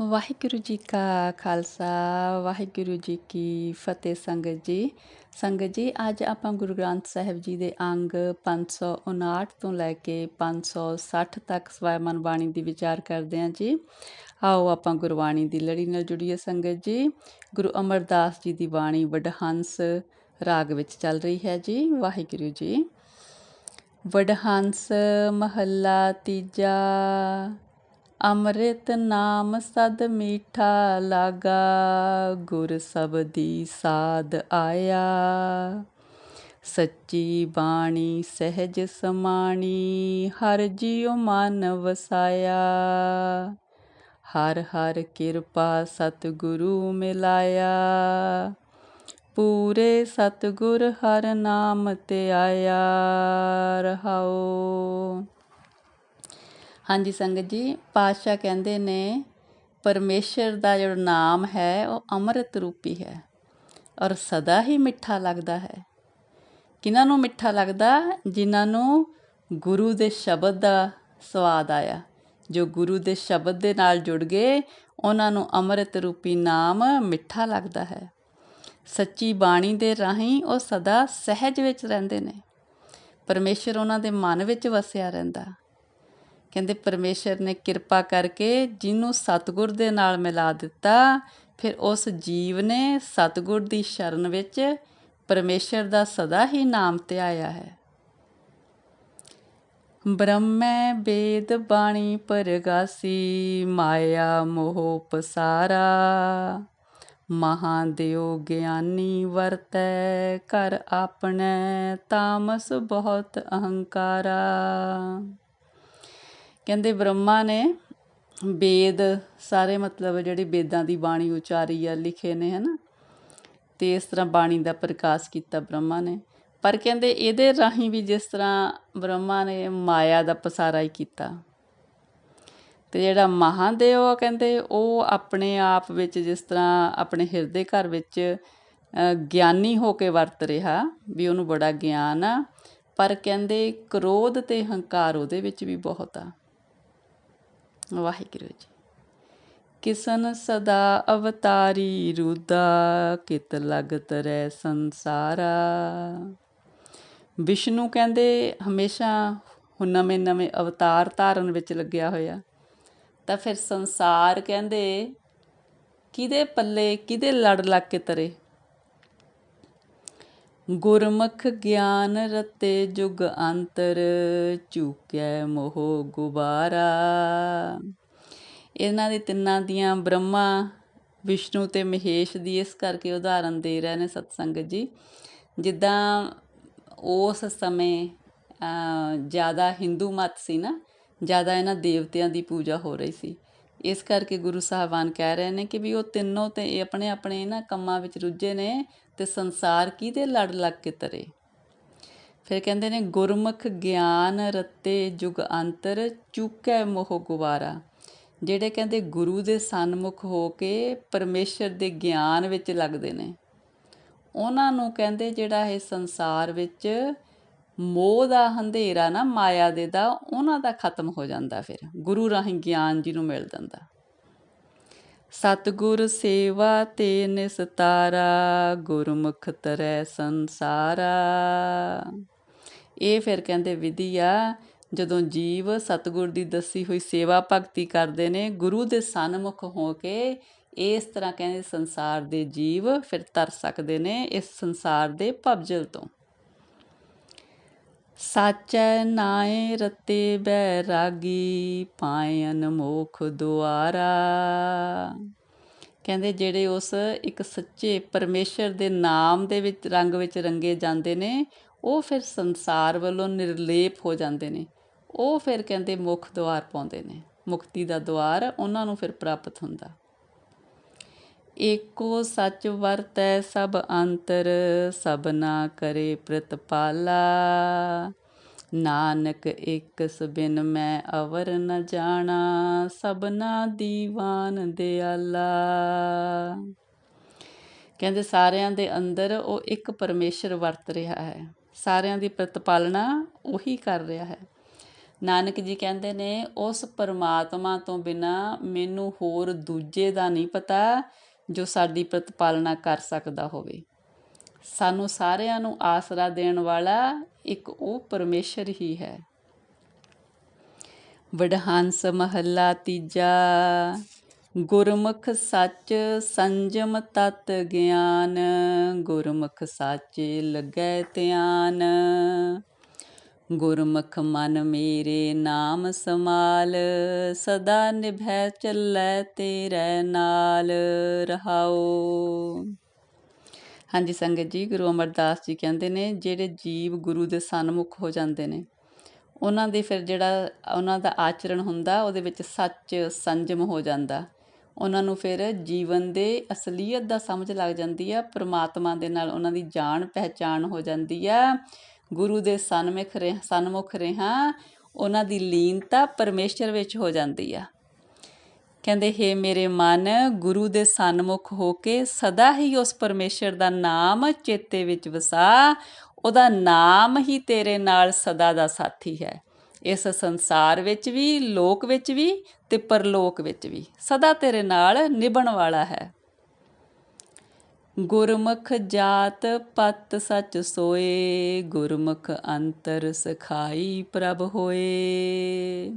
ਵਾਹਿਗੁਰੂ ਜੀ ਕਾ ਖਾਲਸਾ, ਵਾਹਿਗੁਰੂ ਜੀ ਕੀ ਫਤਿਹ ਸੰਗਤ ਜੀ। ਸੰਗਤ ਜੀ, ਅੱਜ ਆਪਾਂ ਗੁਰੂ ਗ੍ਰੰਥ ਸਾਹਿਬ ਜੀ ਦੇ ਅੰਗ 559 ਤੋਂ ਲੈ ਕੇ 560 ਤੱਕ ਸਵੈਮਨ ਬਾਣੀ ਦੀ ਵਿਚਾਰ ਕਰਦੇ ਹਾਂ ਜੀ। ਆਓ ਆਪਾਂ ਗੁਰਬਾਣੀ ਦੀ ਲੜੀ ਨਾਲ ਜੁੜੀਏ ਸੰਗਤ ਜੀ। ਗੁਰੂ ਅਮਰਦਾਸ ਜੀ ਦੀ ਬਾਣੀ ਵਡਹੰਸ ਰਾਗ ਵਿੱਚ ਚੱਲ ਰਹੀ ਹੈ ਜੀ, ਵਾਹਿਗੁਰੂ ਜੀ। ਵਡਹੰਸ ਮਹੱਲਾ ਤੀਜਾ ਅੰਮ੍ਰਿਤ ਨਾਮ ਸਦ ਮੀਠਾ ਲਾਗਾ, ਗੁਰ ਸਬਦੀ ਸਾਧ ਆਇਆ। ਸੱਚੀ ਬਾਣੀ ਸਹਿਜ ਸਮਾਣੀ, ਹਰ ਜੀਉ ਮਨ ਵਸਾਇਆ। ਹਰ ਹਰ ਕਿਰਪਾ ਸਤਿਗੁਰੂ ਮਿਲਾਇਆ। ਪੂਰੇ ਸਤਿਗੁਰ ਹਰ ਨਾਮ ਤੇ ਆਇਆ ਰਹਾਓ। ਹਾਂਜੀ ਸੰਗਤ ਜੀ, ਪਾਤਸ਼ਾਹ ਕਹਿੰਦੇ ਨੇ, ਪਰਮੇਸ਼ਰ ਦਾ ਜਿਹੜਾ ਨਾਮ ਹੈ, ਉਹ ਅੰਮ੍ਰਿਤ ਰੂਪੀ ਹੈ ਔਰ ਸਦਾ ਹੀ ਮਿੱਠਾ ਲੱਗਦਾ ਹੈ। ਕਿਨਾਂ ਨੂੰ ਮਿੱਠਾ ਲੱਗਦਾ? ਜਿਨ੍ਹਾਂ ਨੂੰ ਗੁਰੂ ਦੇ ਸ਼ਬਦ ਦਾ ਸਵਾਦ ਆਇਆ। ਜੋ ਗੁਰੂ ਦੇ ਸ਼ਬਦ ਦੇ ਨਾਲ ਜੁੜ ਗਏ, ਉਹਨਾਂ ਨੂੰ ਅੰਮ੍ਰਿਤ ਰੂਪੀ ਨਾਮ ਮਿੱਠਾ ਲੱਗਦਾ ਹੈ। ਸੱਚੀ ਬਾਣੀ ਦੇ ਰਾਹੀਂ ਉਹ ਸਦਾ ਸਹਿਜ ਵਿੱਚ ਰਹਿੰਦੇ ਨੇ। ਪਰਮੇਸ਼ਰ ਉਹਨਾਂ ਦੇ ਮਨ ਵਿੱਚ ਵਸਿਆ ਰਹਿੰਦਾ। ਕਹਿੰਦੇ ਪਰਮੇਸ਼ਰ ਨੇ ਕਿਰਪਾ ਕਰਕੇ ਜਿਹਨੂੰ ਸਤਗੁਰ ਦੇ ਨਾਲ ਮਿਲਾ ਦਿੱਤਾ, ਫਿਰ ਉਸ ਜੀਵ ਨੇ ਸਤਗੁਰ ਦੀ ਸ਼ਰਨ ਵਿੱਚ ਪਰਮੇਸ਼ਰ ਦਾ ਸਦਾ ਹੀ ਨਾਮ ਧਿਆਇਆ ਹੈ। ਬ੍ਰਹਮੈ ਵੇਦ ਬਾਣੀ ਪਰਗਾਸੀ, ਮਾਇਆ ਮੋਹ ਪਸਾਰਾ। ਮਹਾਦੇਵ ਗਿਆਨੀ ਵਰਤੈ ਕਰ ਆਪਣੇ ਤਾਮਸ ਬਹੁਤ ਅਹੰਕਾਰਾ। ਕਹਿੰਦੇ ਬ੍ਰਹਮਾ ਨੇ ਵੇਦ, ਸਾਰੇ ਮਤਲਬ ਜਿਹੜੇ ਵੇਦਾਂ ਦੀ ਬਾਣੀ ਉਚਾਰੀ ਆ, ਲਿਖੇ ਨੇ, ਹਨਾ? ਤੇ ਇਸ ਤਰ੍ਹਾਂ ਬਾਣੀ ਦਾ ਪ੍ਰਕਾਸ਼ ਕੀਤਾ ਬ੍ਰਹਮਾ ਨੇ। ਪਰ ਕਹਿੰਦੇ ਇਹਦੇ ਰਾਹੀਂ ਵੀ ਜਿਸ ਤਰ੍ਹਾਂ ਬ੍ਰਹਮਾ ਨੇ ਮਾਇਆ ਦਾ ਪਸਾਰਾ ਹੀ ਕੀਤਾ। ਤੇ ਜਿਹੜਾ ਮਹਾਦੇਵ ਆ ਕਹਿੰਦੇ, ਉਹ ਆਪਣੇ ਆਪ ਵਿੱਚ ਜਿਸ ਤਰ੍ਹਾਂ ਆਪਣੇ ਹਿਰਦੇ ਘਰ ਵਿੱਚ ਗਿਆਨੀ ਹੋ ਕੇ ਵਰਤ ਰਿਹਾ ਵੀ ਉਹਨੂੰ ਬੜਾ ਗਿਆਨ ਆ। ਪਰ ਕਹਿੰਦੇ ਕ੍ਰੋਧ ਤੇ ਹੰਕਾਰ ਉਹਦੇ ਵਿੱਚ ਵੀ ਬਹੁਤ ਆ। ਵਾਹਿਗੁਰੂ ਜੀ। ਕਿਸਨ ਸਦਾ ਅਵਤਾਰੀ ਰੁਦਾ, ਕਿਤ ਲਗਤ ਰਹਿ ਸੰਸਾਰਾ। ਵਿਸ਼ਨੂੰ ਕਹਿੰਦੇ ਹਮੇਸ਼ਾ ਹੁਣ ਨਵੇਂ ਨਵੇਂ ਅਵਤਾਰ ਧਾਰਨ ਵਿੱਚ ਲੱਗਿਆ ਹੋਇਆ। ਤਾਂ ਫਿਰ ਸੰਸਾਰ ਕਹਿੰਦੇ ਕਿਹਦੇ ਪੱਲੇ, ਕਿਹਦੇ ਲੜ ਲੱਗ ਕੇ ਤਰੇ? ਗੁਰਮੁਖ ਗਿਆਨ ਰਤੇ ਜੁਗ ਅੰਤਰ ਚੁਕਿਆ ਮੋਹ ਗੁਬਾਰਾ। ਇਹਨਾਂ ਦੇ ਤਿੰਨਾਂ ਦੀਆਂ ਬ੍ਰਹਮਾ, ਵਿਸ਼ਨੂੰ ਤੇ ਮਹੇਸ਼ ਦੀ ਇਸ ਕਰਕੇ ਉਦਾਹਰਨ ਦੇ ਰਹੇ ਨੇ ਸਤਸੰਗ ਜੀ। ਜਿੱਦਾਂ ਉਸ ਸਮੇਂ ਜ਼ਿਆਦਾ ਹਿੰਦੂ ਮਤ ਸੀ ਨਾ, ਜ਼ਿਆਦਾ ਇਹਨਾਂ ਦੇਵਤਿਆਂ ਦੀ ਪੂਜਾ ਹੋ ਰਹੀ ਸੀ। ਇਸ ਕਰਕੇ ਗੁਰੂ ਸਾਹਿਬਾਨ ਕਹਿ ਰਹੇ ਨੇ ਕਿ ਵੀ ਉਹ ਤਿੰਨੋਂ ਤੇ ਆਪਣੇ ਆਪਣੇ ਇਹਨਾਂ ਕੰਮਾਂ ਵਿੱਚ ਰੁੱਝੇ ਨੇ ਤੇ ਸੰਸਾਰ ਕਿਹਦੇ ਲੜ ਲੱਗ ਕੇ ਤਰੇ? ਫਿਰ ਕਹਿੰਦੇ ਨੇ, ਗੁਰਮੁਖ ਗਿਆਨ ਰਤੇ ਜੁਗ ਅੰਤਰ ਚੁੱਕੈ ਮੋਹ ਗੁਵਾਰਾ। ਜਿਹੜੇ ਕਹਿੰਦੇ ਗੁਰੂ ਦੇ ਸਨਮੁਖ ਹੋ ਕੇ ਪਰਮੇਸ਼ਰ ਦੇ ਗਿਆਨ ਵਿੱਚ ਲੱਗਦੇ ਨੇ, ਉਹਨਾਂ ਨੂੰ ਕਹਿੰਦੇ ਜਿਹੜਾ ਇਹ ਸੰਸਾਰ ਵਿੱਚ ਮੋਹ ਦਾ ਹੰਧੇਰਾ ਨਾ, ਮਾਇਆ ਦੇ ਦਾ, ਉਹਨਾਂ ਦਾ ਖਤਮ ਹੋ ਜਾਂਦਾ ਫਿਰ। ਗੁਰੂ ਰਾਹੀਂ ਗਿਆਨ ਜੀ ਨੂੰ ਮਿਲ ਜਾਂਦਾ। ਸਤਗੁਰ ਸੇਵਾ ਤੇ ਨਿਸਤਾਰਾ, ਗੁਰਮੁਖ ਤਰੈ ਸੰਸਾਰਾ। ਇਹ ਫਿਰ ਕਹਿੰਦੇ ਵਿਧੀ ਆ, ਜਦੋਂ ਜੀਵ ਸਤਗੁਰ ਦੀ ਦੱਸੀ ਹੋਈ ਸੇਵਾ ਭਗਤੀ ਕਰਦੇ ਨੇ, ਗੁਰੂ ਦੇ ਸਨਮੁਖ ਹੋ ਕੇ ਇਸ ਤਰ੍ਹਾਂ ਕਹਿੰਦੇ ਸੰਸਾਰ ਦੇ ਜੀਵ ਫਿਰ ਤਰ ਸਕਦੇ ਨੇ ਇਸ ਸੰਸਾਰ ਦੇ ਭਵਜਲ ਤੋਂ। ਸਾਚੈ ਨਾਇ ਰਤੇ ਬੈਰਾਗੀ ਪਾਇਨ ਮੋਖ ਦੁਆਰਾ। ਕਹਿੰਦੇ ਜਿਹੜੇ ਉਸ ਇੱਕ ਸੱਚੇ ਪਰਮੇਸ਼ਰ ਦੇ ਨਾਮ ਦੇ ਵਿੱਚ ਰੰਗ ਵਿੱਚ ਰੰਗੇ ਜਾਂਦੇ ਨੇ, ਉਹ ਫਿਰ ਸੰਸਾਰ ਵੱਲੋਂ ਨਿਰਲੇਪ ਹੋ ਜਾਂਦੇ ਨੇ। ਉਹ ਫਿਰ ਕਹਿੰਦੇ ਮੁਖ ਦੁਆਰ ਪਾਉਂਦੇ ਨੇ। ਮੁਕਤੀ ਦਾ ਦੁਆਰ ਉਹਨਾਂ ਨੂੰ ਫਿਰ ਪ੍ਰਾਪਤ ਹੁੰਦਾ। ਏਕੋ ਸੱਚ ਵਰਤੈ ਸਭ ਅੰਤਰ ਸਭਨਾ ਕਰੇ ਪ੍ਰਤਪਾਲਾ। ਨਾਨਕ ਇੱਕ ਸਬਿਨ ਮੈਂ ਅਵਰ ਨ ਜਾਣਾ, ਸਭਨਾ ਦੀਵਾਨ ਦਿਆਲਾ। ਕਹਿੰਦੇ ਸਾਰਿਆਂ ਦੇ ਅੰਦਰ ਉਹ ਇੱਕ ਪਰਮੇਸ਼ਰ ਵਰਤ ਰਿਹਾ ਹੈ। ਸਾਰਿਆਂ ਦੀ ਪ੍ਰਤਪਾਲਣਾ ਉਹੀ ਕਰ ਰਿਹਾ ਹੈ। ਨਾਨਕ ਜੀ ਕਹਿੰਦੇ ਨੇ, ਉਸ ਪਰਮਾਤਮਾ ਤੋਂ ਬਿਨਾ ਮੈਨੂੰ ਹੋਰ ਦੂਜੇ ਦਾ ਨਹੀਂ ਪਤਾ ਜੋ ਸਾਡੀ ਪ੍ਰਤਪਾਲਨਾ ਕਰ ਸਕਦਾ ਹੋਵੇ। ਸਾਨੂੰ ਸਾਰਿਆਂ ਨੂੰ ਆਸਰਾ ਦੇਣ ਵਾਲਾ ਇੱਕ ਉਹ ਪਰਮੇਸ਼ਰ ਹੀ ਹੈ। ਵਡਹੰਸ ਮਹੱਲਾ ਤੀਜਾ, ਗੁਰਮੁਖ ਸੱਚ ਸੰਜਮ ਤਤ ਗਿਆਨ, ਗੁਰਮੁਖ ਸਾਚੇ ਲੱਗੈ ਧਿਆਨ। ਗੁਰਮੁਖ ਮਨ ਮੇਰੇ ਨਾਮ ਸਮਾਲ ਸਦਾ ਨਿਭੈ ਚੱਲੈ ਤੇਰੇ ਨਾਲ ਰਹਾਓ ਹਾਂਜੀ, ਸੰਗਤ ਜੀ, ਗੁਰੂ ਅਮਰਦਾਸ ਜੀ ਕਹਿੰਦੇ ਨੇ, ਜਿਹੜੇ ਜੀਵ ਗੁਰੂ ਦੇ ਸਨਮੁਖ ਹੋ ਜਾਂਦੇ ਨੇ, ਉਹਨਾਂ ਦੇ ਫਿਰ ਜਿਹੜਾ, ਉਹਨਾਂ ਦਾ ਆਚਰਣ ਹੁੰਦਾ, ਉਹਦੇ ਵਿੱਚ ਸੱਚ ਸੰਜਮ ਹੋ ਜਾਂਦਾ। ਉਹਨਾਂ ਨੂੰ ਫਿਰ ਜੀਵਨ ਦੇ ਅਸਲੀਅਤ ਦਾ ਸਮਝ ਲੱਗ ਜਾਂਦੀ ਆ, ਪ੍ਰਮਾਤਮਾ ਦੇ ਨਾਲ ਉਹਨਾਂ ਦੀ ਜਾਣ ਪਹਿਚਾਣ ਹੋ ਜਾਂਦੀ ਆ ਗੁਰੂ ਦੇ ਸਨਮੁਖ ਰਹਿ, ਸਨਮੁਖ ਰਹਾ, ਉਹਨਾਂ ਦੀ ਲੀਨਤਾ ਪਰਮੇਸ਼ਰ ਵਿੱਚ ਹੋ ਜਾਂਦੀ ਆ। ਕਹਿੰਦੇ, ਹੈ ਮੇਰੇ ਮਨ, ਗੁਰੂ ਦੇ ਸਨਮੁਖ ਹੋ ਕੇ ਸਦਾ ਹੀ ਉਸ ਪਰਮੇਸ਼ਰ ਦਾ ਨਾਮ ਚੇਤੇ ਵਿੱਚ ਵਸਾ। ਉਹਦਾ ਨਾਮ ਹੀ ਤੇਰੇ ਨਾਲ ਸਦਾ ਦਾ ਸਾਥੀ ਹੈ। ਇਸ ਸੰਸਾਰ ਵਿੱਚ ਵੀ, ਲੋਕ ਵਿੱਚ ਵੀ ਤੇ ਪਰਲੋਕ ਵਿੱਚ ਵੀ ਸਦਾ ਤੇਰੇ ਨਾਲ ਨਿਭਣ ਵਾਲਾ ਹੈ। ਗੁਰਮੁਖ ਜਾਤ ਪਤ ਸਚ ਸੋਏ, ਗੁਰਮੁਖ ਅੰਤਰ ਸਖਾਈ ਪ੍ਰਭ ਹੋਏ।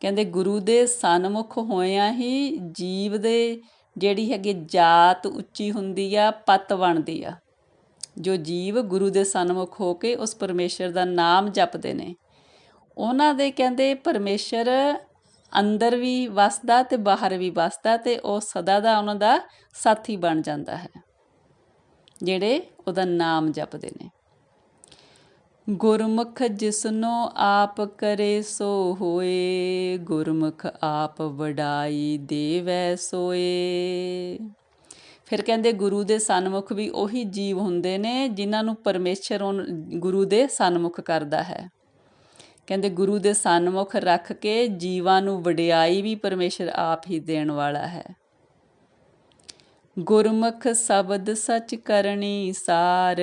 ਕਹਿੰਦੇ ਗੁਰੂ ਦੇ ਸਨਮੁਖ ਹੋਇਆਂ ਹੀ ਜੀਵ ਦੇ ਜਿਹੜੀ ਹੈਗੀ ਜਾਤ ਉੱਚੀ ਹੁੰਦੀ ਆ, ਪਤ ਬਣਦੀ ਆ। ਜੋ ਜੀਵ ਗੁਰੂ ਦੇ ਸਨਮੁਖ ਹੋ ਕੇ ਉਸ ਪਰਮੇਸ਼ਰ ਦਾ ਨਾਮ ਜਪਦੇ ਨੇ। ਉਹਨਾਂ ਦੇ ਕਹਿੰਦੇ ਪਰਮੇਸ਼ਰ ਅੰਦਰ ਵੀ ਵਸਦਾ ਤੇ ਬਾਹਰ ਵੀ ਵਸਦਾ ਤੇ ਉਹ ਸਦਾ ਦਾ ਉਹਨਾਂ ਦਾ ਸਾਥੀ ਬਣ ਜਾਂਦਾ ਹੈ, ਜਿਹੜੇ ਉਹਦਾ ਨਾਮ ਜਪਦੇ ਨੇ। ਗੁਰਮੁਖ ਜਿਸਨੋ ਆਪ ਕਰੇ ਸੋ ਹੋਏ, ਗੁਰਮੁਖ ਆਪ ਵਡਾਈ ਦੇਵੈ ਸੋਏ। ਫਿਰ ਕਹਿੰਦੇ ਗੁਰੂ ਦੇ ਸਨਮੁਖ ਵੀ ਉਹੀ ਜੀਵ ਹੁੰਦੇ ਨੇ, ਜਿਨ੍ਹਾਂ ਨੂੰ ਪਰਮੇਸ਼ਰ ਗੁਰੂ ਦੇ ਸਨਮੁਖ ਕਰਦਾ ਹੈ। ਕਹਿੰਦੇ ਗੁਰੂ ਦੇ ਸਨਮੁਖ ਰੱਖ ਕੇ ਜੀਵਾਂ ਨੂੰ ਵਡਿਆਈ ਵੀ ਪਰਮੇਸ਼ਰ ਆਪ ਹੀ ਦੇਣ ਵਾਲਾ ਹੈ। ਗੁਰਮੁਖ ਸ਼ਬਦ ਸਚ ਕਰਨੀ ਸਾਰ,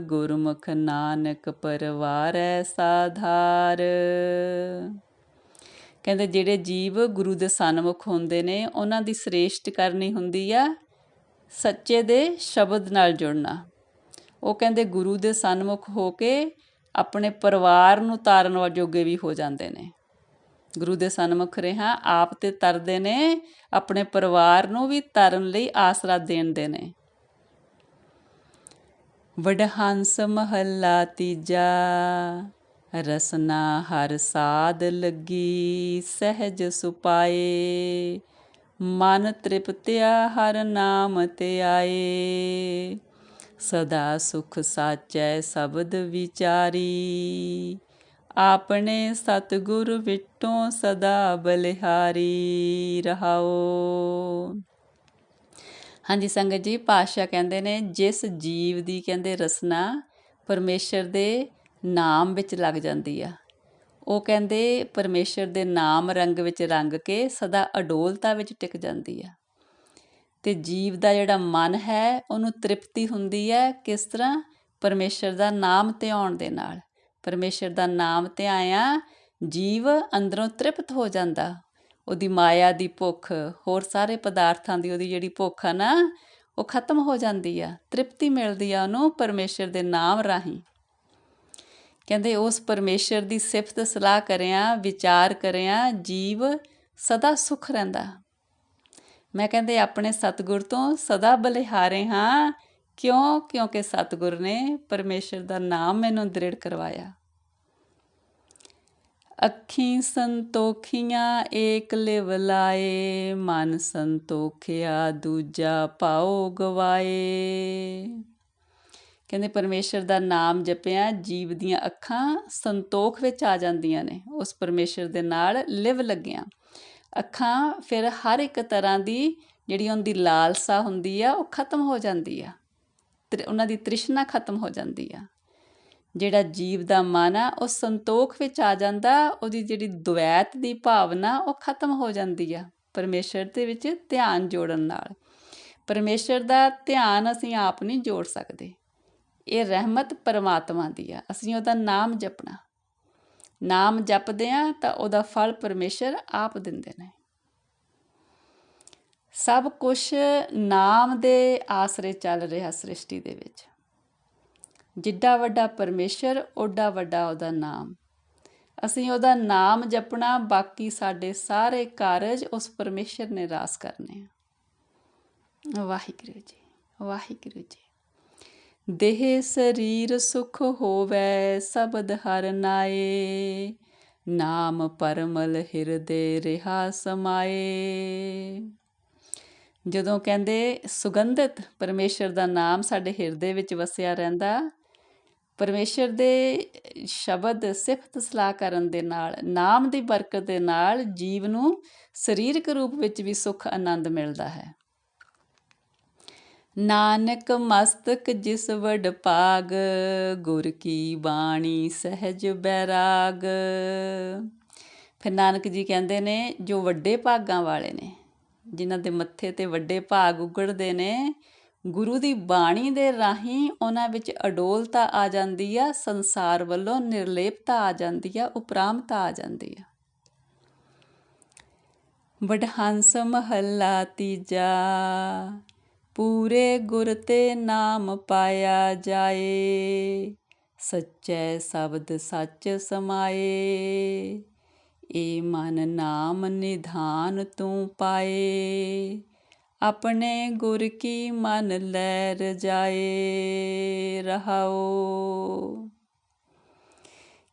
ਗੁਰਮੁਖ ਨਾਨਕ ਪਰਵਾਰੈ ਸਾਧਾਰ। ਕਹਿੰਦੇ ਜਿਹੜੇ ਜੀਵ ਗੁਰੂ ਦੇ ਸਨਮੁਖ ਹੁੰਦੇ ਨੇ, ਉਹਨਾਂ ਦੀ ਸ੍ਰੇਸ਼ਟ ਕਰਨੀ ਹੁੰਦੀ ਆ ਸੱਚੇ ਦੇ ਸ਼ਬਦ ਨਾਲ ਜੁੜਨਾ। ਉਹ ਕਹਿੰਦੇ ਗੁਰੂ ਦੇ ਸਨਮੁਖ ਹੋ ਕੇ ਆਪਣੇ ਪਰਿਵਾਰ ਨੂੰ ਤਾਰਨ ਵਾਜੋਗੇ ਵੀ ਹੋ ਜਾਂਦੇ ਨੇ। ਗੁਰੂ ਦੇ ਸਨਮੁਖ ਰਹਾ, ਆਪ ਤੇ ਤਰਦੇ ਨੇ, ਆਪਣੇ ਪਰਿਵਾਰ ਨੂੰ ਵੀ ਤਰਨ ਲਈ ਆਸਰਾ ਦੇਣਦੇ ਨੇ। ਵਡਹੰਸ ਮਹੱਲਾ ਤੀਜਾ, ਰਸਨਾ ਹਰ ਸਾਧ ਲੱਗੀ, ਸਹਿਜ ਸੁਪਾਏ। ਮਨ ਤ੍ਰਿਪਤਿਆ ਹਰ ਨਾਮ ਤੇ ਆਏ। ਸਦਾ ਸੁਖ ਸਾਚੈ ਸ਼ਬਦ ਵਿਚਾਰੀ। ਆਪਣੇ ਸਤਿਗੁਰ ਵਿਟੋਂ ਸਦਾ ਬਲਿਹਾਰੀ ਰਹਾਓ। ਹਾਂਜੀ, ਸੰਗਤ ਜੀ ਪਾਸ਼ਾ ਕਹਿੰਦੇ ਨੇ, ਜਿਸ ਜੀਵ ਦੀ ਕਹਿੰਦੇ ਰਸਨਾ ਪਰਮੇਸ਼ਰ ਦੇ ਨਾਮ ਵਿੱਚ ਲੱਗ ਜਾਂਦੀ ਆ, ਉਹ ਕਹਿੰਦੇ ਪਰਮੇਸ਼ਰ ਦੇ ਨਾਮ ਰੰਗ ਵਿੱਚ ਰੰਗ ਕੇ ਸਦਾ ਅਡੋਲਤਾ ਵਿੱਚ ਟਿਕ ਜਾਂਦੀ ਆ। ਅਤੇ ਜੀਵ ਦਾ ਜਿਹੜਾ ਮਨ ਹੈ, ਉਹਨੂੰ ਤ੍ਰਿਪਤੀ ਹੁੰਦੀ ਹੈ ਕਿਸ ਤਰ੍ਹਾਂ? ਪਰਮੇਸ਼ਰ ਦਾ ਨਾਮ ਧਿਆਉਣ ਦੇ ਨਾਲ। ਪਰਮੇਸ਼ਰ ਦਾ ਨਾਮ ਧਿਆਇਆ, ਜੀਵ ਅੰਦਰੋਂ ਤ੍ਰਿਪਤ ਹੋ ਜਾਂਦਾ। ਉਹਦੀ ਮਾਇਆ ਦੀ ਭੁੱਖ, ਹੋਰ ਸਾਰੇ ਪਦਾਰਥਾਂ ਦੀ ਉਹਦੀ ਜਿਹੜੀ ਭੁੱਖ ਆ ਨਾ, ਉਹ ਖਤਮ ਹੋ ਜਾਂਦੀ ਆ। ਤ੍ਰਿਪਤੀ ਮਿਲਦੀ ਆ ਉਹਨੂੰ ਪਰਮੇਸ਼ਰ ਦੇ ਨਾਮ ਰਾਹੀਂ। ਕਹਿੰਦੇ ਉਸ ਪਰਮੇਸ਼ਰ ਦੀ ਸਿਫਤ ਸਲਾਹ ਕਰਿਆ, ਵਿਚਾਰ ਕਰਿਆ, ਜੀਵ ਸਦਾ ਸੁਖ ਰਹਿੰਦਾ। ਮੈਂ ਕਹਿੰਦੇ, ਆਪਣੇ ਸਤਗੁਰ ਤੋਂ ਸਦਾ ਬਲਿਹਾਰੇ ਹਾਂ। ਕਿਉਂ? ਕਿਉਂਕਿ ਸਤਗੁਰ ਨੇ ਪਰਮੇਸ਼ਰ ਦਾ ਨਾਮ ਮੈਨੂੰ ਦ੍ਰਿੜ ਕਰਵਾਇਆ। ਅੱਖੀ ਸੰਤੋਖੀਆਂ ਏਕ ਲਿਵ ਲਾਏ, ਮਨ ਸੰਤੋਖਿਆ ਦੂਜਾ ਪਾਉ ਗਵਾਏ। ਕਹਿੰਦੇ, ਪਰਮੇਸ਼ਰ ਦਾ ਨਾਮ ਜਪਿਆ, ਜੀਵ ਦੀਆਂ ਅੱਖਾਂ ਸੰਤੋਖ ਵਿੱਚ ਆ ਜਾਂਦੀਆਂ ਨੇ। ਉਸ ਪਰਮੇਸ਼ਰ ਦੇ ਨਾਲ ਲਿਵ ਲੱਗਿਆ। ਅੱਖਾਂ ਫਿਰ ਹਰ ਇੱਕ ਤਰ੍ਹਾਂ ਦੀ ਜਿਹੜੀ ਉਹਦੀ ਲਾਲਸਾ ਹੁੰਦੀ ਆ, ਉਹ ਖਤਮ ਹੋ ਜਾਂਦੀ ਆ। ਉਹਨਾਂ ਦੀ ਤ੍ਰਿਸ਼ਨਾ ਖਤਮ ਹੋ ਜਾਂਦੀ ਆ। ਜਿਹੜਾ ਜੀਵ ਦਾ ਮਨ ਆ, ਉਹ ਸੰਤੋਖ ਵਿੱਚ ਆ ਜਾਂਦਾ, ਉਹਦੀ ਜਿਹੜੀ ਦੁਵੈਤ ਦੀ ਭਾਵਨਾ, ਉਹ ਖਤਮ ਹੋ ਜਾਂਦੀ ਆ ਪਰਮੇਸ਼ਰ ਦੇ ਵਿੱਚ ਧਿਆਨ ਜੋੜਨ ਨਾਲ। ਪਰਮੇਸ਼ਰ ਦਾ ਧਿਆਨ ਅਸੀਂ ਆਪ ਨਹੀਂ ਜੋੜ ਸਕਦੇ। ਇਹ ਰਹਿਮਤ ਪਰਮਾਤਮਾ ਦੀ ਆ। ਅਸੀਂ ਉਹਦਾ ਨਾਮ ਜਪਣਾ। ਨਾਮ ਜਪਦੇ ਆ ਤਾਂ ਉਹਦਾ ਫਲ ਪਰਮੇਸ਼ਰ ਆਪ ਦਿੰਦੇ ਨੇ। ਸਭ ਕੁਝ ਨਾਮ ਦੇ ਆਸਰੇ ਚੱਲ ਰਿਹਾ ਸ੍ਰਿਸ਼ਟੀ ਦੇ ਵਿੱਚ। ਜਿੱਡਾ ਵੱਡਾ ਪਰਮੇਸ਼ਰ, ਓਡਾ ਵੱਡਾ ਉਹਦਾ ਨਾਮ। ਅਸੀਂ ਉਹਦਾ ਨਾਮ ਜਪਣਾ, ਬਾਕੀ ਸਾਡੇ ਸਾਰੇ ਕਾਰਜ ਉਸ ਪਰਮੇਸ਼ਰ ਨੇ ਰਾਸ ਕਰਨੇ ਆ। ਵਾਹਿਗੁਰੂ ਜੀ ਵਾਹਿਗੁਰੂ ਜੀ। ਦੇਹ ਸਰੀਰ ਸੁਖ ਹੋਵੇ, ਸਬਦ ਹਰ ਨਾਏ। ਨਾਮ ਪਰਮਲ ਹਿਰਦੇ ਰਿਹਾ ਸਮਾਏ। ਜਦੋਂ ਕਹਿੰਦੇ ਸੁਗੰਧਿਤ ਪਰਮੇਸ਼ਰ ਦਾ ਨਾਮ ਸਾਡੇ ਹਿਰਦੇ ਵਿੱਚ ਵਸਿਆ ਰਹਿੰਦਾ, ਪਰਮੇਸ਼ਰ ਦੇ ਸ਼ਬਦ ਸਿਫਤ ਸਲਾਹ ਕਰਨ ਦੇ ਨਾਲ, ਨਾਮ ਦੀ ਬਰਕਤ ਦੇ ਨਾਲ ਜੀਵ ਨੂੰ ਸਰੀਰਕ ਰੂਪ ਵਿੱਚ ਵੀ ਸੁਖ, ਆਨੰਦ ਮਿਲਦਾ ਹੈ। ਨਾਨਕ ਮਸਤਕ ਜਿਸ ਵਡ ਭਾਗ, ਗੁਰ ਕੀ ਬਾਣੀ ਸਹਿਜ ਬੈਰਾਗ। ਫਿਰ ਨਾਨਕ ਜੀ ਕਹਿੰਦੇ ਨੇ, ਜੋ ਵੱਡੇ ਭਾਗਾਂ ਵਾਲੇ ਨੇ, ਜਿਨ੍ਹਾਂ ਦੇ ਮੱਥੇ ਤੇ ਵੱਡੇ ਭਾਗ ਉਗੜਦੇ ਨੇ, ਗੁਰੂ ਦੀ ਬਾਣੀ ਦੇ ਰਾਹੀਂ ਉਹਨਾਂ ਵਿੱਚ ਅਡੋਲਤਾ ਆ ਜਾਂਦੀ ਆ, ਸੰਸਾਰ ਵੱਲੋਂ ਨਿਰਲੇਪਤਾ ਆ ਜਾਂਦੀ ਆ, ਉਪਰਾਮਤਾ ਆ ਜਾਂਦੀ ਆ। ਵਡਹੰਸ ਮਹੱਲਾ ਤੀਜਾ ਪੂਰੇ ਗੁਰ ਤੇ ਨਾਮ ਪਾਇਆ ਜਾਏ। ਸੱਚੇ ਸ਼ਬਦ ਸੱਚ ਸਮਾਏ। ਏ ਮਨ ਨਾਮ ਨਿਧਾਨ ਤੂੰ ਪਾਏ। ਆਪਣੇ ਗੁਰ ਕੀ ਮਨ ਲੈ ਰਜਾਏ ਰਹਾਓ।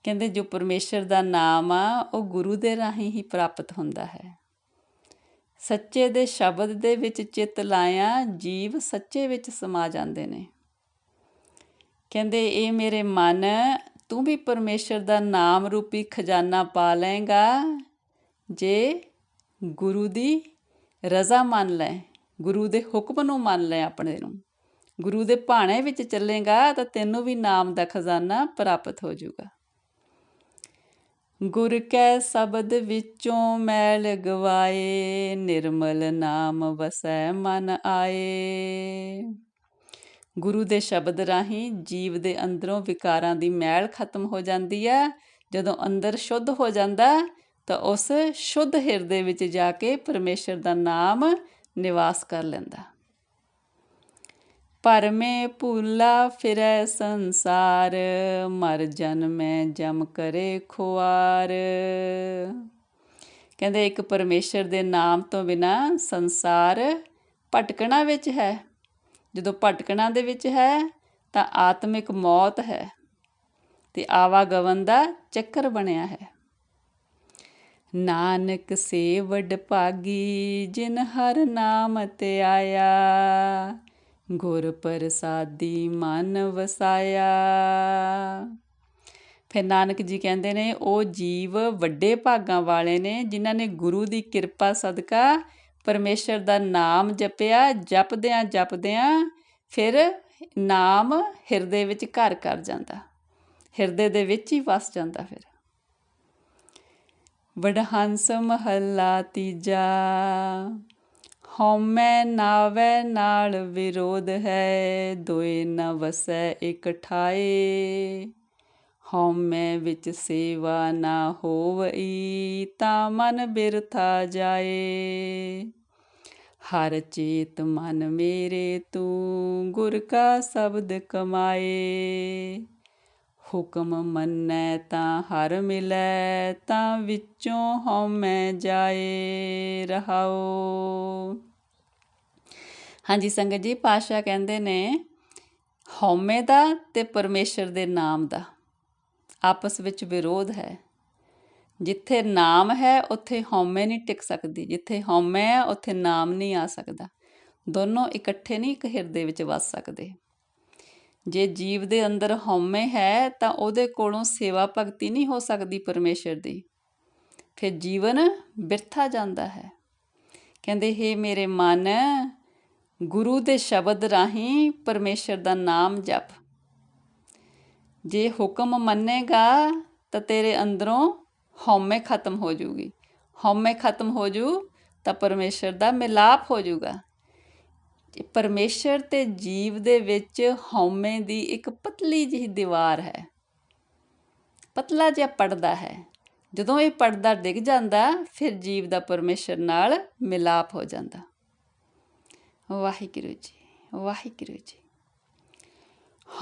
ਕਹਿੰਦੇ ਜੋ ਪਰਮੇਸ਼ਰ ਦਾ ਨਾਮ ਆ, ਉਹ ਗੁਰੂ ਦੇ ਰਾਹੀਂ ਹੀ ਪ੍ਰਾਪਤ ਹੁੰਦਾ ਹੈ। ਸੱਚੇ ਦੇ ਸ਼ਬਦ ਦੇ ਵਿੱਚ ਚਿੱਤ ਲਾਇਆ, ਜੀਵ ਸੱਚੇ ਵਿੱਚ ਸਮਾ ਜਾਂਦੇ ਨੇ। ਕਹਿੰਦੇ, ਇਹ ਮੇਰੇ ਮਨ, ਤੂੰ ਵੀ ਪਰਮੇਸ਼ਰ ਦਾ ਨਾਮ ਰੂਪੀ ਖਜ਼ਾਨਾ ਪਾ ਲਏਗਾ। ਜੇ ਗੁਰੂ ਦੀ ਰਜ਼ਾ ਮੰਨ ਲੈ, ਗੁਰੂ ਦੇ ਹੁਕਮ ਨੂੰ ਮੰਨ ਲੈ ਆਪਣੇ ਨੂੰ, ਗੁਰੂ ਦੇ ਭਾਣੇ ਵਿੱਚ ਚੱਲੇਗਾ ਤਾਂ ਤੈਨੂੰ ਵੀ ਨਾਮ ਦਾ ਖਜ਼ਾਨਾ ਪ੍ਰਾਪਤ ਹੋ ਜਾਊਗਾ। ਗੁਰ ਕੈ ਸ਼ਬਦ ਵਿੱਚੋਂ ਮੈਲ ਗਵਾਏ ਨਿਰਮਲ ਨਾਮ ਵਸੈ ਮਨ ਆਏ। ਗੁਰੂ ਦੇ ਸ਼ਬਦ ਰਾਹੀਂ ਜੀਵ ਦੇ ਅੰਦਰੋਂ ਵਿਕਾਰਾਂ ਦੀ ਮੈਲ ਖਤਮ ਹੋ ਜਾਂਦੀ ਹੈ। ਜਦੋਂ ਅੰਦਰ ਸ਼ੁੱਧ ਹੋ ਜਾਂਦਾ, ਤਾਂ ਉਸ ਸ਼ੁੱਧ ਹਿਰਦੇ ਵਿੱਚ ਜਾ ਕੇ ਪਰਮੇਸ਼ਰ ਦਾ ਨਾਮ ਨਿਵਾਸ ਕਰ ਲੈਂਦਾ। ਪਰਮੇ ਭੂਲਾ ਫਿਰੈ ਸੰਸਾਰ, ਮਰ ਜਨਮੈ ਜਮ ਕਰੇ ਖੁਆਰ। ਕਹਿੰਦੇ ਇੱਕ ਪਰਮੇਸ਼ਰ ਦੇ ਨਾਮ ਤੋਂ ਬਿਨਾ ਸੰਸਾਰ ਭਟਕਣਾ ਵਿੱਚ ਹੈ। ਜਦੋਂ ਭਟਕਣਾ ਦੇ ਵਿੱਚ ਹੈ, ਤਾਂ ਆਤਮਿਕ ਮੌਤ ਹੈ ਤੇ ਆਵਾਗਵਨ ਦਾ ਚੱਕਰ ਬਣਿਆ ਹੈ। ਨਾਨਕ ਸੇ ਵਡ ਭਾਗੀ, ਜਿਨ ਹਰ ਨਾਮ ਤੇ ਆਇਆ ਗੁਰ ਪ੍ਰਸਾਦੀ ਮਨ ਵਸਾਇਆ। ਫਿਰ ਨਾਨਕ ਜੀ ਕਹਿੰਦੇ ਨੇ, ਉਹ ਜੀਵ ਵੱਡੇ ਭਾਗਾਂ ਵਾਲੇ ਨੇ, ਜਿਨ੍ਹਾਂ ਨੇ ਗੁਰੂ ਦੀ ਕਿਰਪਾ ਸਦਕਾ ਪਰਮੇਸ਼ਰ ਦਾ ਨਾਮ ਜਪਿਆ, ਜਪਦਿਆਂ ਜਪਦਿਆਂ ਫਿਰ ਨਾਮ ਹਿਰਦੇ ਵਿੱਚ ਘਰ ਕਰ ਜਾਂਦਾ, ਹਿਰਦੇ ਦੇ ਵਿੱਚ ਹੀ ਵਸ ਜਾਂਦਾ ਫਿਰ। ਵਡਹੰਸ ਮਹੱਲਾ ਤੀਜਾ। ਹਉਮੈ ਨਾਵੈ ਨਾਲ ਵਿਰੋਧ ਹੈ, ਦੋਏ ਨ ਵਸੈ ਇਕ ਠਾਏ। ਹਉਮੈ ਵਿੱਚ ਸੇਵਾ ਨਾ ਹੋਵਈ ਤਾਂ ਮਨ ਬਿਰਥਾ ਜਾਏ। ਹਰ ਚੇਤ ਮਨ ਮੇਰੇ ਤੂੰ ਗੁਰ ਕਾ ਸ਼ਬਦ ਕਮਾਏ। ਹੁਕਮ ਮੰਨੈ ਤਾਂ ਹਰ ਮਿਲੈ, ਤਾਂ ਵਿੱਚੋਂ ਹਉਮੈ ਜਾਏ ਰਹਾਓ ਹਾਂਜੀ, ਸੰਗਤ ਜੀ ਪਾਸ਼ਾ ਕਹਿੰਦੇ ਨੇ, ਹਉਮੈ ਦਾ ਤੇ ਪਰਮੇਸ਼ਰ ਦੇ ਨਾਮ ਦਾ ਆਪਸ ਵਿੱਚ ਵਿਰੋਧ ਹੈ। ਜਿੱਥੇ ਨਾਮ ਹੈ, ਉੱਥੇ ਹਉਮੈ ਨਹੀਂ ਟਿਕ ਸਕਦੀ। ਜਿੱਥੇ ਹਉਮੈ ਹੈ, ਉੱਥੇ ਨਾਮ ਨਹੀਂ ਆ ਸਕਦਾ। ਦੋਨੋਂ ਇਕੱਠੇ ਨਹੀਂ ਇੱਕ ਹਿਰਦੇ ਵਿੱਚ ਵੱਸ ਸਕਦੇ। ਜੇ ਜੀਵ ਦੇ ਅੰਦਰ ਹਉਮੈ ਹੈ, ਤਾਂ ਉਹਦੇ ਕੋਲੋਂ ਸੇਵਾ ਭਗਤੀ ਨਹੀਂ ਹੋ ਸਕਦੀ ਪਰਮੇਸ਼ਰ ਦੀ। ਫਿਰ ਜੀਵਨ ਬਿਰਥਾ ਜਾਂਦਾ ਹੈ। ਕਹਿੰਦੇ, ਹੈ ਮੇਰੇ ਮਨ, ਗੁਰੂ ਦੇ ਸ਼ਬਦ ਰਾਹੀਂ ਪਰਮੇਸ਼ਰ ਦਾ ਨਾਮ ਜਪ। ਜੇ ਹੁਕਮ ਮੰਨੇਗਾ, ਤਾਂ ਤੇਰੇ ਅੰਦਰੋਂ ਹਉਮੈ ਖਤਮ ਹੋ ਜੂਗੀ। ਹਉਮੈ ਖਤਮ ਹੋ ਜੂ, ਤਾਂ ਪਰਮੇਸ਼ਰ ਦਾ ਮਿਲਾਪ ਹੋ ਜੂਗਾ। ਪਰਮੇਸ਼ਰ ਤੇ ਜੀਵ ਦੇ ਵਿੱਚ ਹਉਮੈ ਦੀ ਇੱਕ ਪਤਲੀ ਜਿਹੀ ਦੀਵਾਰ ਹੈ। ਪਤਲਾ ਜਿਹਾ ਪੜਦਾ ਹੈ। ਜਦੋਂ ਇਹ ਪਰਦਾ ਡਿੱਗ ਜਾਂਦਾ, ਫਿਰ ਜੀਵ ਦਾ ਪਰਮੇਸ਼ਰ ਨਾਲ ਮਿਲਾਪ ਹੋ ਜਾਂਦਾ। ਵਾਹਿਗੁਰੂ ਜੀ ਵਾਹਿਗੁਰੂ ਜੀ।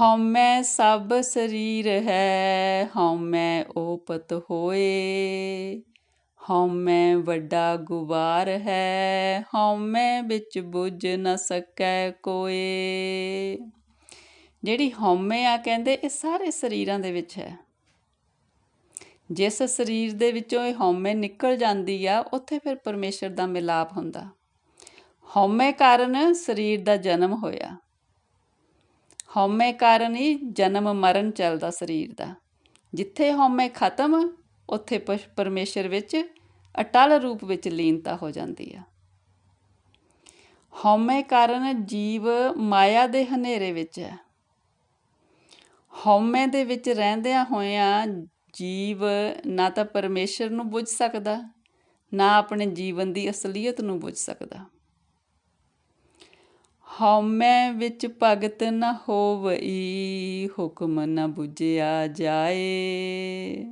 ਹਉਮੈ ਸਭ ਸਰੀਰ ਹੈ, ਹਉਮੈ ਓਪਤ ਹੋਏ। ਹਉਮੈ ਵੱਡਾ ਗੁਬਾਰ ਹੈ ਹਉਮੈ ਵਿੱਚ ਬੁੱਝ ਨ ਸਕੈ ਕੋਏ। ਜਿਹੜੀ ਹਉਮੈ ਆ ਕਹਿੰਦੇ, ਇਹ ਸਾਰੇ ਸਰੀਰਾਂ ਦੇ ਵਿੱਚ ਹੈ। ਜਿਸ ਸਰੀਰ ਦੇ ਵਿੱਚੋਂ ਇਹ ਹਉਮੈ ਨਿਕਲ ਜਾਂਦੀ ਆ, ਉੱਥੇ ਫਿਰ ਪਰਮੇਸ਼ਰ ਦਾ ਮਿਲਾਪ ਹੁੰਦਾ। ਹਉਮੈ ਕਾਰਨ ਸਰੀਰ ਦਾ ਜਨਮ ਹੋਇਆ। ਹਉਮੈ ਕਾਰਨ ਹੀ ਜਨਮ ਮਰਨ ਚੱਲਦਾ ਸਰੀਰ ਦਾ। ਜਿੱਥੇ ਹਉਮੈ ਖਤਮ ਉੱਥੇ ਪਰਮੇਸ਼ਰ ਵਿੱਚ ਅਟਲ ਰੂਪ ਵਿੱਚ ਲੀਨਤਾ ਹੋ ਜਾਂਦੀ ਆ। ਹਉਮੈ ਕਾਰਨ ਜੀਵ ਮਾਇਆ ਦੇ ਹਨੇਰੇ ਵਿੱਚ ਹੈ। ਹਉਮੈ ਦੇ ਵਿੱਚ ਰਹਿੰਦਿਆਂ ਹੋਇਆਂ ਜੀਵ ਨਾ ਤਾਂ ਪਰਮੇਸ਼ਰ ਨੂੰ ਬੁੱਝ ਸਕਦਾ, ਨਾ ਆਪਣੇ ਜੀਵਨ ਦੀ ਅਸਲੀਅਤ ਨੂੰ ਬੁੱਝ ਸਕਦਾ। ਹਉਮੈ ਵਿੱਚ ਭਗਤ ਨ ਹੋਵਈ, ਹੁਕਮ ਨ ਬੁਝਿਆ ਜਾਏ।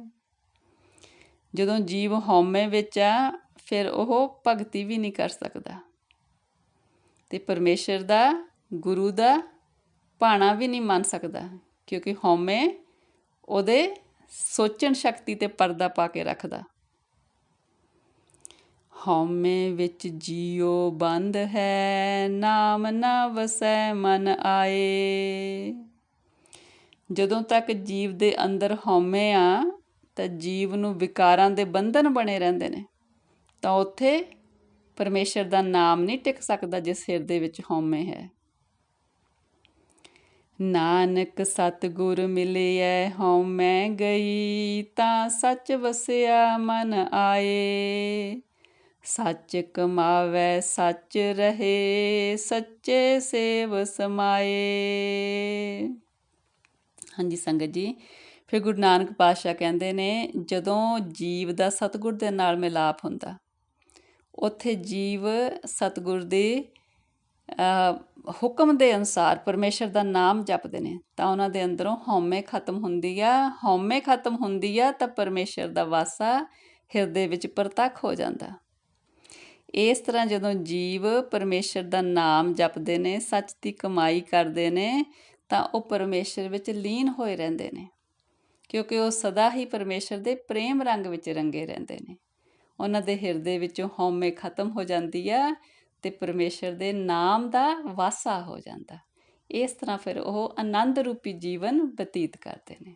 ਜਦੋਂ ਜੀਵ ਹਉਮੈ ਵਿੱਚ ਆ, ਫਿਰ ਉਹ ਭਗਤੀ ਵੀ ਨਹੀਂ ਕਰ ਸਕਦਾ। ਤੇ ਪਰਮੇਸ਼ਰ ਦਾ, ਗੁਰੂ ਦਾ ਭਾਣਾ ਵੀ ਨਹੀਂ ਮੰਨ ਸਕਦਾ, ਕਿਉਂਕਿ ਹਉਮੈ ਉਹਦੇ ਸੋਚਣ ਸ਼ਕਤੀ ਤੇ ਪਰਦਾ ਪਾ ਕੇ ਰੱਖਦਾ। ਹਉਮੈ ਵਿੱਚ ਜੀਉ ਬੰਦ ਹੈ, ਨਾਮ ਨਾ ਵਸੈ ਮਨ ਆਏ। ਜਦੋਂ ਤੱਕ ਜੀਵ ਦੇ ਅੰਦਰ ਹਉਮੈ ਆ ਤਾਂ ਜੀਵ ਨੂੰ ਵਿਕਾਰਾਂ ਦੇ ਬੰਧਨ ਬਣੇ ਰਹਿੰਦੇ ਨੇ। ਤਾਂ ਉੱਥੇ ਪਰਮੇਸ਼ਰ ਦਾ ਨਾਮ ਨਹੀਂ ਟਿਕ ਸਕਦਾ ਜੇ ਸਿਰ ਦੇ ਵਿੱਚ ਹਉਮੈ ਹੈ। ਨਾਨਕ ਸਤਗੁਰ ਮਿਲਿਐ ਹਉ ਮੈਂ ਗਈ ਤਾਂ ਸੱਚ ਵਸਿਆ ਮਨ ਆਏ। ਸੱਚ ਕਮਾਵੇ, ਸੱਚ ਰਹੇ, ਸੱਚੇ ਸੇਵ ਸਮਾਏ। ਹਾਂਜੀ ਸੰਗਤ ਜੀ ਫਿਰ ਗੁਰੂ ਨਾਨਕ ਪਾਤਸ਼ਾਹ ਕਹਿੰਦੇ ਨੇ, ਜਦੋਂ ਜੀਵ ਦਾ ਸਤਗੁਰ ਦੇ ਨਾਲ ਮਿਲਾਪ ਹੁੰਦਾ, ਉੱਥੇ ਜੀਵ ਸਤਗੁਰ ਦੇ ਹੁਕਮ ਦੇ ਅਨਸਾਰ ਪਰਮੇਸ਼ਰ ਦਾ ਨਾਮ ਜਪਦੇ ਨੇ, ਤਾਂ ਉਹਨਾਂ ਦੇ ਅੰਦਰੋਂ ਹਉਮੈ ਖਤਮ ਹੁੰਦੀ ਆ, ਹਉਮੈ ਖਤਮ ਹੁੰਦੀ ਆ ਤਾਂ ਪਰਮੇਸ਼ਰ ਦਾ ਵਾਸਾ ਹਿਰਦੇ ਵਿੱਚ ਪ੍ਰਤੱਖ ਹੋ ਜਾਂਦਾ। ਇਸ ਤਰ੍ਹਾਂ ਜਦੋਂ ਜੀਵ ਪਰਮੇਸ਼ਰ ਦਾ ਨਾਮ ਜਪਦੇ ਨੇ, ਸੱਚ ਦੀ ਕਮਾਈ ਕਰਦੇ ਨੇ, ਤਾਂ ਉਹ ਪਰਮੇਸ਼ਰ ਵਿੱਚ ਲੀਨ ਹੋਏ ਰਹਿੰਦੇ ਨੇ। ਕਿਉਂਕਿ ਉਹ ਸਦਾ ਹੀ ਪਰਮੇਸ਼ਰ ਦੇ ਪ੍ਰੇਮ ਰੰਗ ਵਿੱਚ ਰੰਗੇ ਰਹਿੰਦੇ ਨੇ। ਉਹਨਾਂ ਦੇ ਹਿਰਦੇ ਵਿੱਚੋਂ ਹਉਮੈ ਖਤਮ ਹੋ ਜਾਂਦੀ ਆ ਤੇ ਪਰਮੇਸ਼ਰ ਦੇ ਨਾਮ ਦਾ ਵਾਸਾ ਹੋ ਜਾਂਦਾ। ਇਸ ਤਰ੍ਹਾਂ ਫਿਰ ਉਹ ਆਨੰਦ ਰੂਪੀ ਜੀਵਨ ਬਤੀਤ ਕਰਦੇ ਨੇ।